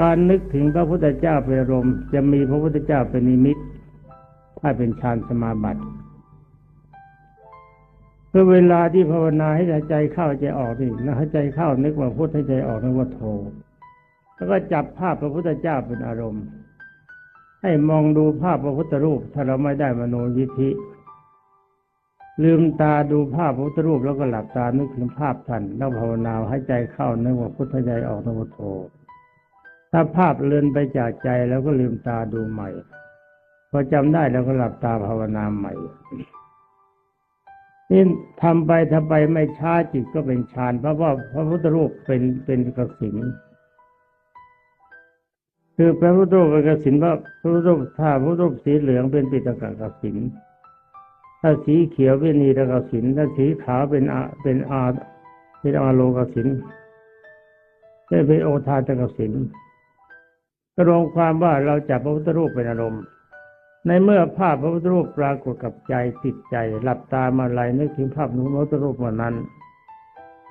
การนึกถึงพระพุทธเจ้าเป็นอารมณ์จะมีพระพุทธเจ้าเป็นนิมิต ถ้าเป็นฌานสมาบัติเพื่อเวลาที่ภาวนาให้ใจเข้าใจออกนี่นะให้ใจเข้านึกว่าพุทธให้ใจออกนึกว่าโทแล้วก็จับภาพพระพุทธเจ้าเป็นอารมณ์ ให้มองดูภาพพระพุทธรูป ถ้าเราไม่ได้มโนยิธิลืมตาดูภาพพระพุทธรูปแล้วก็หลับตานึกถึงภาพท่านแล้วภาวนาให้ใจเข้านึกว่าพุทธใจออกนึกว่าโท ถ้าภาพเลือนไปจากใจแล้วก็ลืมตาดูใหม่พอจำได้แล้วก็หลับตาภาวนาใหม่นี่ทำไปทำไปไม่ช้าจิตก็เป็นฌานเพราะว่าพระพุทธรูปเป็นเป็นกสินคือพระพุทธรูปเป็นกสินว่าพระพุทธรูปถ้าพระพุทธรูปสีเหลืองเป็นปิตกกสินถ้าสีเขียวเป็นนีรกสินถ้าสีขาวเป็นอาเป็นอาเป็นอาโลกสินได้เป็นโอทาตกสิน ก็รวมความว่าเราจับพระพุทธรูปเป็นอารมณ์ ในเมื่อภาพพระพุทธรูปปรากฏกับใจติดใจ หลับตามาไหลนึกถึงภาพพระพุทธรูปวันนั้น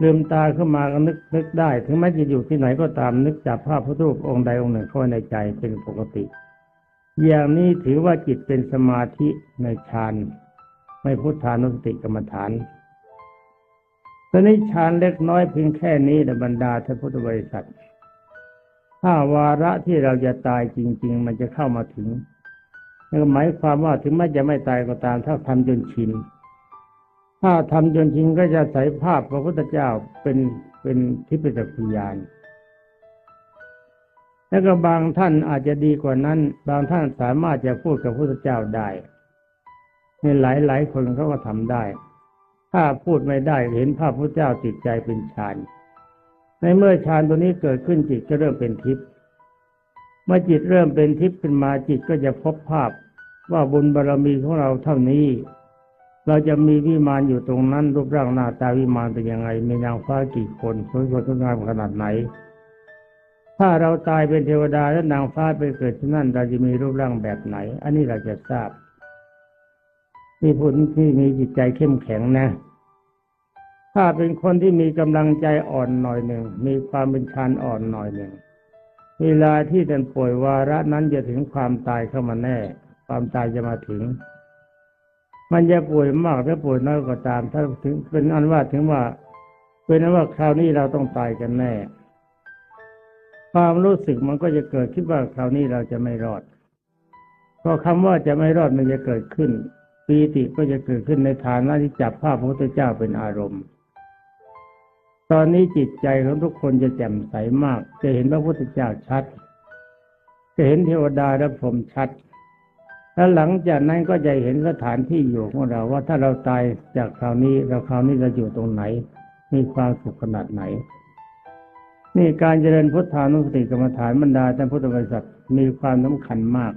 ลืมตาขึ้นมาก็นึกนึกได้ ถึงแม้จะอยู่ที่ไหนก็ตามนึกจับภาพพระพุทธรูปองค์ใดองค์หนึ่งเข้าในใจเป็นปกติ อย่างนี้ถือว่าจิตเป็นสมาธิในฌานไม่พุทธานุสติกรรมฐานตอนนี้ฌานเล็กน้อยเพียงแค่นี้ในบรรดาท่านพุทธบริษัท ถ้าวาระที่เราจะตายจริง ๆ มันจะเข้ามาถึงนั่นหมายความว่าถึงแม้จะไม่ตายก็ตาม ถ้าทำจนชิน ถ้าทำจนชินก็จะใส่ภาพพระพุทธเจ้าเป็นเป็นทิพยจักรยานแล้วก็บางท่านอาจจะดีกว่านั้น บางท่านสามารถจะพูดกับพระพุทธเจ้าได้ในหลายหลายคนเขาก็ทำได้ ถ้าพูดไม่ได้เห็นภาพพระเจ้าติดใจเป็นฌาน ในเมื่อฌานตัวนี้เกิดขึ้นจิตก็เริ่มเป็นทิพย์เมื่อจิตเริ่มเป็นทิพย์ขึ้นมาจิตก็จะพบภาพว่าบุญบารรมีของเราเท่านี้ เราจะมีวิมานอยู่ตรงนั้นรูปร่างหน้าตาวิมานเป็นยังไงมีนางฟ้ากี่คนสวยสดงามขนาดไหน ถ้าเราตายเป็นเทวดาและนางฟ้าไปเกิดที่นั่นเราจะมีรูปร่างแบบไหน อันนี้เราจะทราบนี่พูดที่มีจิตใจเข้มแข็งนะ ถ้าเป็นคนที่มีกำลังใจอ่อนหน่อยหนึ่ง มีความเป็นชานอ่อนหน่อยหนึ่ง เวลาที่ท่านป่วยวาระนั้นจะถึงความตายเข้ามาแน่ ความตายจะมาถึง มันจะป่วยมากหรือป่วยน้อยก็ตาม ถ้าถึงเป็นอันว่าถึงว่า เป็นอันว่าคราวนี้เราต้องตายกันแน่ ความรู้สึกมันก็จะเกิดคิดว่าคราวนี้เราจะไม่รอดเพราะคำว่าจะไม่รอดมันจะเกิดขึ้นปีติก็จะเกิดขึ้นในฐานะที่จับภาพพระพุทธเจ้าเป็นอารมณ์ ตอนนี้จิตใจของทุกคนจะแจ่มใสมาก จะเห็นพระพุทธเจ้าชัด จะเห็นเทวดาและพรหมชัด แล้วหลังจากนั้นก็จะเห็นสถานที่อยู่ของเราว่าถ้าเราตายจากคราวนี้เราคราวนี้เราอยู่ตรงไหน มีความสุขขนาดไหน นี่การเจริญพุทธานุสติกรรมฐานบรรดาท่านพุทธบริษัทมีความสำคัญมาก